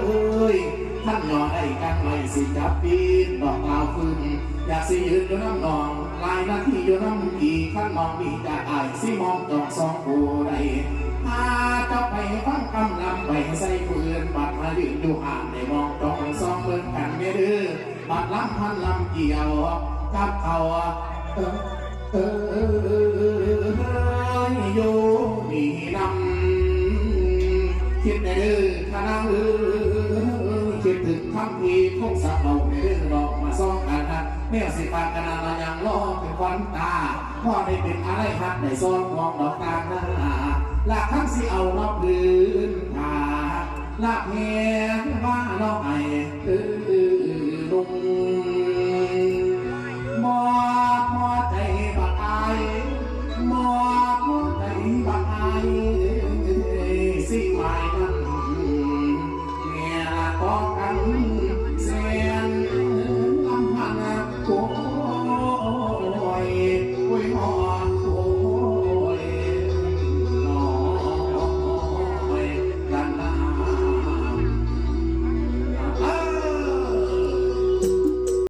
เอ้ยท่านยอได้กันไว้สิจับปีนดอกดาวฟื้นอยากสิยืนอยู่น้ำนองลายหน้าที่อยู่น้ำอีกขั้นมองมีจากอายสิมองจองสองผู้ใดพาเจ้าไปฟังกำลำไปใส่ปืนบัดมายืนอยู่ห่างในมองจองสองเบิ่งกันเด้อบัดลำพันลำเกี่ยวกับเขาเออเออเออเออเออเอออยู่นี่นำคิดในเรื่องคณะเออ คิดถึงคำพีคงสับเราในเรื่องดอกมาซ่องกันนะแม่สิปากกันนายังล่อเป็นควันตาพ่อได้เป็นอะไรฮักในซ่อนมองดอกตาหน้าลากทั้งสิเอานอกพื้นผาลากแหงว่าน้องไอคือ corpo